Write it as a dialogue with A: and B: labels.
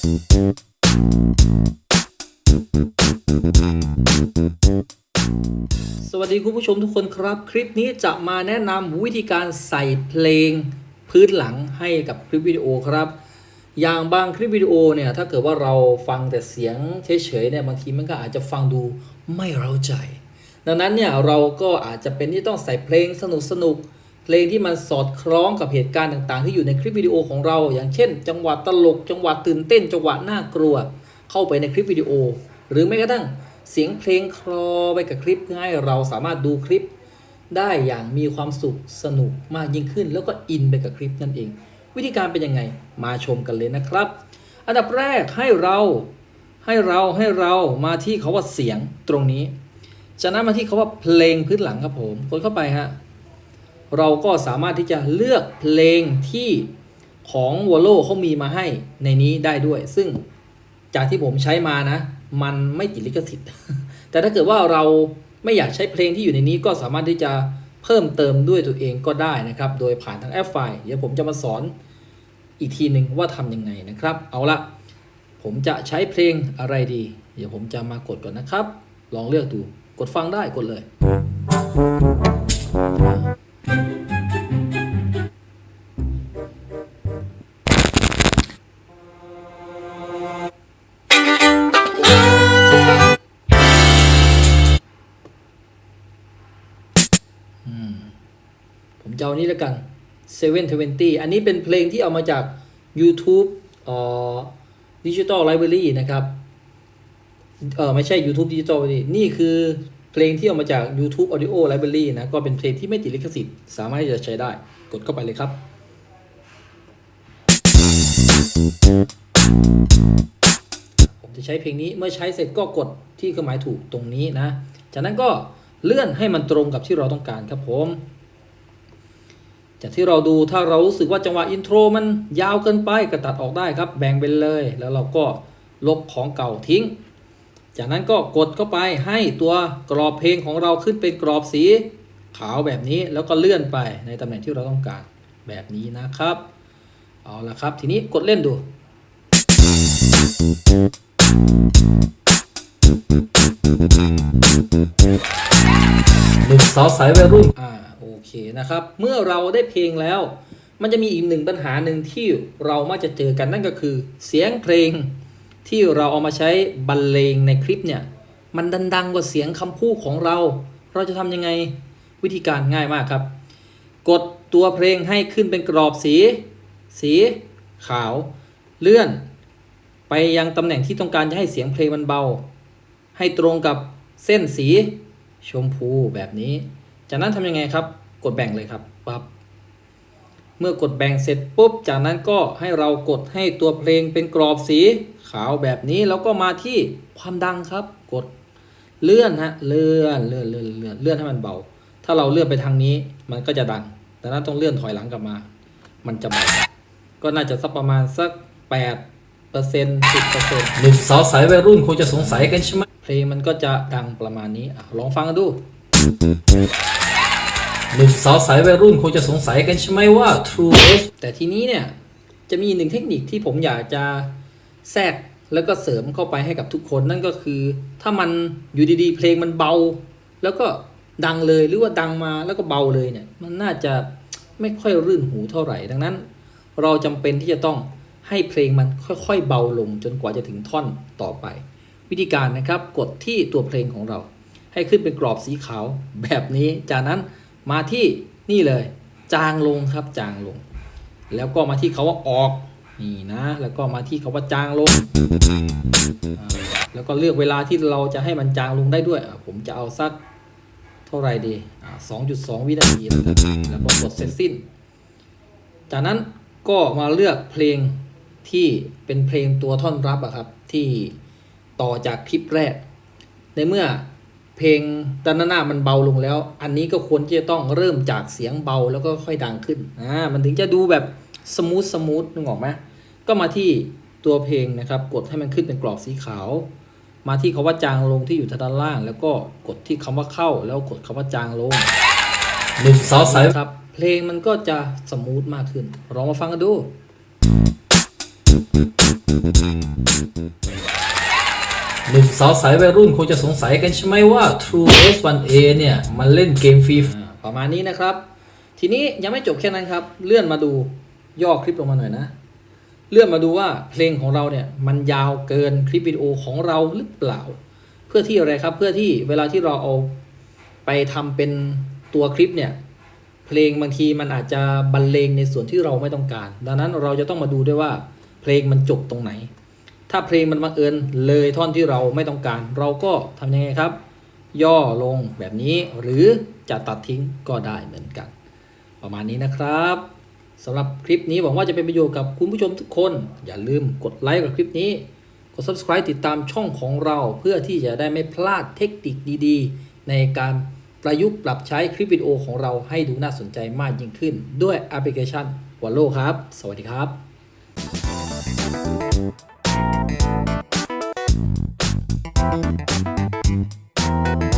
A: สวัสดีคุณผู้ชมทุกคนครับ คลิปนี้จะมาแนะนำวิธีการใส่เพลงพื้นหลังให้กับคลิปวิดีโอครับ อย่างบางคลิปวิดีโอเนี่ยถ้าเกิดว่าเราฟังแต่เสียงเฉยๆเนี่ยบางทีมันก็อาจจะฟังดูไม่เร้าใจ ดังนั้นเนี่ยเราก็อาจจะเป็นที่ต้องใส่เพลงสนุกๆ ลงที่มันสอดคล้องกับเหตุการณ์ต่างๆ ที่อยู่ในคลิปวิดีโอของเรา อย่างเช่น จังหวะตลก จังหวะตื่นเต้น จังหวะน่ากลัว เข้าไปในคลิปวิดีโอ หรือแม้กระทั่งเสียงเพลงคลอไปกับคลิปเพื่อให้เราสามารถดูคลิป ได้อย่างมีความสุขสนุกมากยิ่งขึ้น แล้วก็อินไปกับคลิปนั่นเอง วิธีการเป็นยังไงมาชมกันเลยนะครับ อันดับแรกให้เราให้เราให้เรามาที่คาว่าเสียงตรงนี้จากนั้นมาที่คาว่าเพลงพื้นหลังครับผมกดเข้าไปฮะ เราก็สามารถที่จะเลือกเพลงที่ของวอลโลเขามีมาให้ในนี้ได้ด้วย ซึ่งจากที่ผมใช้มานะ มันไม่ติดลิขสิทธิ์ แต่ถ้าเกิดว่าเราไม่อยากใช้เพลงที่อยู่ในนี้ก็สามารถที่จะเพิ่มเติมด้วยตัวเองก็ได้นะครับ โดยผ่านทางแอปไฟล์เดี๋ยวผมจะมาสอนอีกทีหนึ่งว่าทำยังไงนะครับ เอาละผมจะใช้เพลงอะไรดี เดี๋ยวผมจะมากดก่อนนะครับ ลองเลือกดู กดฟังได้กดเลย จะเอานี้แล้วกัน 720 อันนี้เป็นเพลงที่เอามาจาก YouTube เอ่อ Digital Library นะครับ เออไม่ใช่ YouTube Digital Library นี่คือเพลงที่เอามาจาก YouTube Audio Library นะ ก็เป็นเพลงที่ไม่ติดลิขสิทธิ์ สามารถที่จะใช้ได้ กดเข้าไปเลยครับ ผมจะใช้เพลงนี้ เมื่อใช้เสร็จก็กดที่เครื่องหมายถูกตรงนี้นะ จากนั้นก็เลื่อนให้มันตรงกับที่เราต้องการครับผม จากที่เราดูถ้าเรารู้สึกว่าจังหวะอินโทรมันยาวเกินไปก็ตัดออกได้ครับ แบ่งเป็นเลย แล้วเราก็ลบของเก่าทิ้ง จากนั้นก็กดเข้าไปให้ตัวกรอบเพลงของเราขึ้นเป็นกรอบสีขาวแบบนี้แล้วก็เลื่อนไปในตำแหน่งที่เราต้องการแบบนี้นะครับ เอาละครับ ทีนี้กดเล่นดู หนุ่มสาวสายวัยรุ่นอ่า นะครับ เมื่อเราได้เพลงแล้ว มันจะมีอีกหนึ่งปัญหาหนึ่งที่เรามักจะเจอกันนั่นก็คือ เสียงเพลงที่เราเอามาใช้บรรเลงในคลิปเนี่ยมันดังๆกว่าเสียงคำพูดของเรา เราจะทำยังไงวิธีการง่ายมากครับ กดตัวเพลงให้ขึ้นเป็นกรอบสี สีขาว เลื่อน ไปยังตำแหน่งที่ต้องการจะให้เสียงเพลงมันเบา ให้ตรงกับเส้นสี ชมพูแบบนี้ จากนั้นทำยังไงครับ กดแบ่งเลยครับปั๊บเมื่อกดแบ่งเสร็จปุ๊บ จากนั้นก็ให้เรากดให้ตัวเพลงเป็นกรอบสีขาวแบบนี้แล้วก็มาที่ความดังครับ กดเลื่อนฮะเลื่อนเลื่อนเลื่อนเลื่อนเลื่อนให้มันเบา ถ้าเราเลื่อนไปทางนี้มันก็จะดัง แต่นั้นต้องเลื่อนถอยหลังกลับมา มันจะเบาก็น่าจะสักประมาณสักแปดเปอร์เซ็นต์สิบเปอร์เซ็นต์หนุ่มสาวสายวัยรุ่นคงจะสงสัยกันใช่ไหมเพลงมันก็จะดังประมาณนี้อะลองฟังกันดู หนุ่มสาวสายวัยรุ่นคงจะสงสัยกันใช่ไหมว่า True F แต่ทีนี้เนี่ย จะมีหนึ่งเทคนิคที่ผมอยากจะแทรกแล้วก็เสริมเข้าไปให้กับทุกคนนั่นก็คือ ถ้ามันอยู่ดีๆ เพลงมันเบา แล้วก็ดังเลยหรือว่าดังมาแล้วก็เบาเลยเนี่ย มันน่าจะไม่ค่อยรื่นหูเท่าไหร่ ดังนั้น เราจำเป็นที่จะต้องให้เพลงมันค่อยๆ เบาลงจนกว่าจะถึงท่อนต่อไป วิธีการนะครับกดที่ตัวเพลงของเรา ให้ขึ้นเป็นกรอบสีขาวแบบนี้จากนั้น มาที่นี่เลย จางลงครับจางลง แล้วก็มาที่เขาว่าออกนี่นะ แล้วก็มาที่เขาว่าจางลง แล้วก็เลือกเวลาที่เราจะให้มันจางลงได้ด้วย ผมจะเอาสักเท่าไหร่ดีสอ่า2.2วินาทีแล้วกันแล้วก็กดเสร็จสิ้น จากนั้นก็มาเลือกเพลงที่เป็นเพลงตัวท่อนรับอะครับที่ต่อจากคลิปแรก ในเมื่อ เพลงด้านหน้ามันเบาลงแล้ว อันนี้ก็ควรที่จะต้องเริ่มจากเสียงเบาแล้วก็ค่อยดังขึ้นอ่ามันถึงจะดูแบบสมูทสมูทนึกออกไหมก็มาที่ตัวเพลงนะครับกดให้มันขึ้นเป็นกรอบสีขาว มาที่คาว่าจางลงที่อยู่ทางด้านล่าง แล้วก็กดที่คำว่าเข้า แล้วกดคำว่าจางลงหนุ่มสาวสายครับเพลงมันก็จะสมูทมากขึ้นลองมาฟังกันดู หนุ่มสาวสายวัยรุ่นคงจะสงสัยกันใช่ไหมว่า True S1A เนี่ย มันเล่นเกมฟรีประมาณนี้นะครับ ทีนี้ยังไม่จบแค่นั้นครับ เลื่อนมาดูย่อคลิปลงมาหน่อยนะ เลื่อนมาดูว่าเพลงของเราเนี่ย มันยาวเกินคลิปวิดีโอของเราหรือเปล่า เพื่อที่อะไรครับเพื่อที่เวลาที่เราเอาไปทำเป็นตัวคลิปเนี่ยเพลงบางทีมันอาจจะบรรเลงในส่วนที่เราไม่ต้องการ ดังนั้นเราจะต้องมาดูด้วยว่าเพลงมันจบตรงไหน ถ้าเพลงมันบังเอิญเลยท่อนที่เราไม่ต้องการ เราก็ทำยังไงครับ ย่อลงแบบนี้หรือจะตัดทิ้งก็ได้เหมือนกัน ประมาณนี้นะครับสำหรับคลิปนี้หวังว่าจะเป็นประโยชน์กับคุณผู้ชมทุกคน อย่าลืมกดไลค์กับคลิปนี้ กด subscribe ติดตามช่องของเราเพื่อที่จะได้ไม่พลาดเทคนิคดีๆ ในการประยุกต์ปรับใช้คลิปวิดีโอของเราให้ดูน่าสนใจมากยิ่งขึ้น ด้วยแอปพลิเคชันว a l โลครับ สวัสดีครับ
B: Thank you.